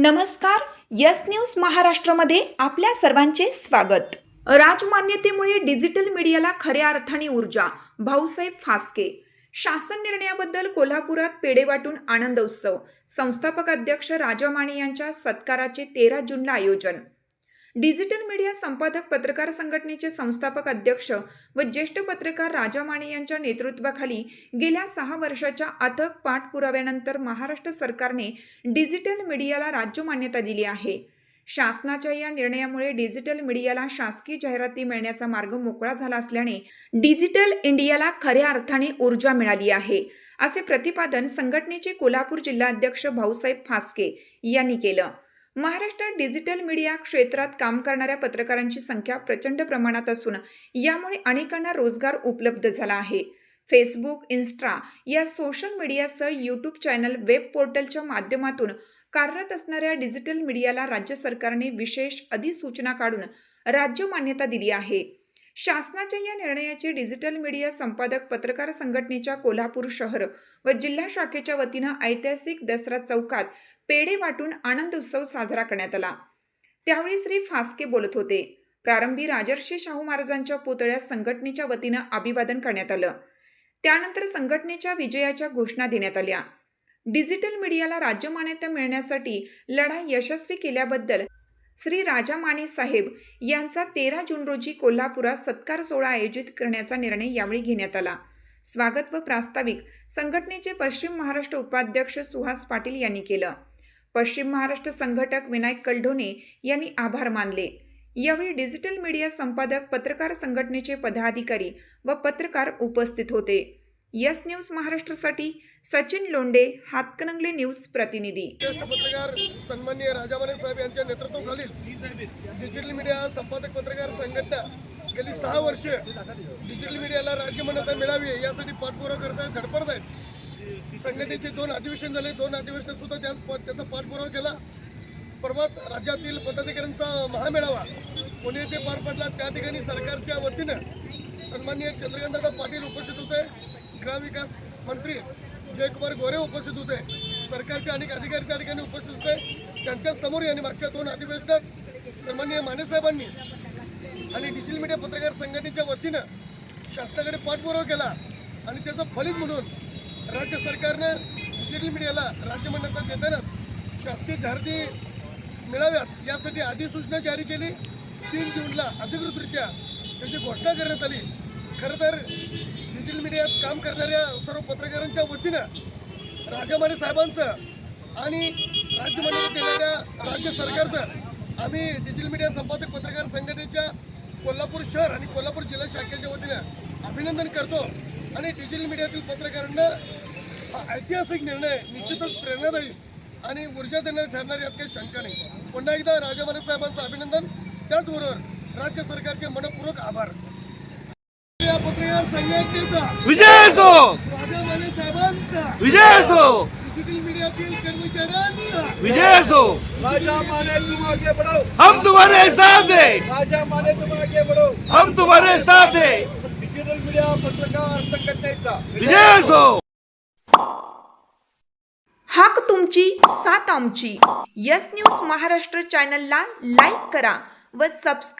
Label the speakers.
Speaker 1: नमस्कार yes news महाराष्ट्रामध्ये आपल्या सर्वांचे स्वागत. राजमान्यतेमुळे डिजिटल मीडियाला खऱ्या अर्थाने ऊर्जा भाऊसाहेब फास्के. शासन निर्णयाबद्दल कोल्हापुरात पेढे वाटून आनंद उत्सव संस्थापक अध्यक्ष राजा माने यांच्या सत्काराचे तेरा जूनला आयोजन. डिजिटल मीडिया संपादक पत्रकार संघटनेचे संस्थापक अध्यक्ष व ज्येष्ठ पत्रकार राजा माने यांच्या नेतृत्वाखाली गेल्या सहा वर्षाच्या अथक पाठपुराव्यानंतर महाराष्ट्र सरकारने डिजिटल मीडियाला राज्य मान्यता दिली आहे. शासनाच्या या निर्णयामुळे डिजिटल मीडियाला शासकीय जाहिराती मिळण्याचा मार्ग मोकळा झाला असल्याने डिजिटल इंडियाला खऱ्या अर्थाने ऊर्जा मिळाली आहे असे प्रतिपादन संघटनेचे कोल्हापूर जिल्हाध्यक्ष भाऊसाहेब फास्के यांनी केलं. महाराष्ट्रात डिजिटल मीडिया क्षेत्रात काम करणाऱ्या पत्रकारांची संख्या प्रचंड प्रमाणात असून यामुळे अनेकांना रोजगार उपलब्ध झाला आहे. फेसबुक इन्स्टा या सोशल मीडियासह यूट्यूब चॅनल वेब पोर्टलच्या माध्यमातून कार्यरत असणाऱ्या डिजिटल मीडियाला राज्य सरकारने विशेष अधिसूचना काढून राज्य मान्यता दिली आहे. शासनाच्या या निर्णयाचे डिजिटल मीडिया संपादक पत्रकार संघटनेच्या कोल्हापूर शहर व जिल्हा शाखेच्या वतीनं ऐतिहासिक दसरा चौकात पेढे वाटून आनंद उत्सव साजरा करण्यात आला. त्यावेळी श्री फास्के बोलत होते. प्रारंभी राजर्षी शाहू महाराजांच्या पुतळ्यास संघटनेच्या वतीनं अभिवादन करण्यात आलं. त्यानंतर संघटनेच्या विजयाच्या घोषणा देण्यात आल्या. डिजिटल मीडियाला राज्य मान्यता मिळण्यासाठी लढा यशस्वी केल्याबद्दल श्री राजा माने साहेब यांचा तेरा जून रोजी कोल्हापुरात सत्कार सोहळा आयोजित करण्याचा निर्णय यावेळी घेण्यात आला. स्वागत व प्रास्ताविक संघटनेचे पश्चिम महाराष्ट्र उपाध्यक्ष सुहास पाटील यांनी केलं. पश्चिम महाराष्ट्र संघटक विनायक कलढोणे यांनी आभार मानले. यावेळी डिजिटल मीडिया संपादक पत्रकार संघटनेचे पदाधिकारी व पत्रकार उपस्थित होते. यस न्यूज महाराष्ट्रासाठी सचिन लोंडे हातकणंगले न्यूज प्रतिनिधी.
Speaker 2: ज्येष्ठ पत्रकार सन्माननीय राजामाने साहेब यांच्या नेतृत्वाखालील डिजिटल मीडिया संपादक पत्रकार संघटना गेली सहा वर्ष डिजिटल मीडियाला राज्य मान्यता मिळावी यासाठी पाठपुरावा करत आहेत धडपडत आहेत. संघटनेचे दोन अधिवेशन झाले दोन अधिवेशन सुद्धा त्याच त्याचा पाठपुरावा केला. परवाच राज्यातील पदाधिकाऱ्यांचा महामेळावा पुणे येथे पार पडला त्या ठिकाणी सरकारच्या वतीनं सन्माननीय चंद्रकांतदादा पाटील उपस्थित होते. ग्रामविकास मंत्री जयकुमार गोरे उपस्थित होते. सरकारचे अनेक अधिकारी त्या ठिकाणी उपस्थित होते. त्यांच्यासमोर यांनी मागच्या दोन अधिवेशनात सन्माननीय मानेसाहेबांनी आणि डिजिटल मीडिया पत्रकार संघटनेच्या वतीनं शासनाकडे पाठपुरावा केला आणि त्याचं फलित म्हणून राज्य सरकारनं डिजिटल मीडियाला राज्य मान्यता देतानाच शासकीय जाहिराती मिळाव्यात. यासाठी अधिसूचना जारी केली. तीन जूनला अधिकृतरित्या त्याची घोषणा करण्यात आली. खरं तर डिजिटल मीडियात काम करणाऱ्या सर्व पत्रकारांच्या वतीनं राजामाने साहेबांचं आणि राज्यमान्यता देणाऱ्या राज्य सरकारचं आम्ही डिजिटल मीडिया संपादक पत्रकार संघटनेच्या कोल्हापूर शहर आणि कोल्हापूर जिल्हा शाखेच्या वतीनं अभिनंदन करतो. आणि डिजिटल मीडियातील पत्रकारांना हा ऐतिहासिक निर्णय निश्चितच प्रेरणादायी आणि ऊर्जा देणारी ठरणार यात काही शंका नाही. पुन्हा एकदा राजामाने साहेबांचं अभिनंदन. त्याचबरोबर राज्य सरकारचे मनपूर्वक आभार. पत्रकार संघटनेचा
Speaker 3: विजय असो!
Speaker 2: साहेबांचा
Speaker 3: विजय असो!
Speaker 2: डिजिटल मीडियातील कर्मचाऱ्यांचा
Speaker 3: विजय असो!
Speaker 4: राजा माने तुम आगे बढ़ो
Speaker 3: हम तुम्हारे साथ हैं!
Speaker 4: राजा माने तुम आगे बढ़ो
Speaker 3: हम तुम्हारे साथ हैं!
Speaker 4: डिजिटल मीडिया पत्रकार संघटनेचा
Speaker 3: विजय असो!
Speaker 1: हाक तुमची सात आमची. यस न्यूज महाराष्ट्र चॅनलला लाईक करा व सबस्क्राईब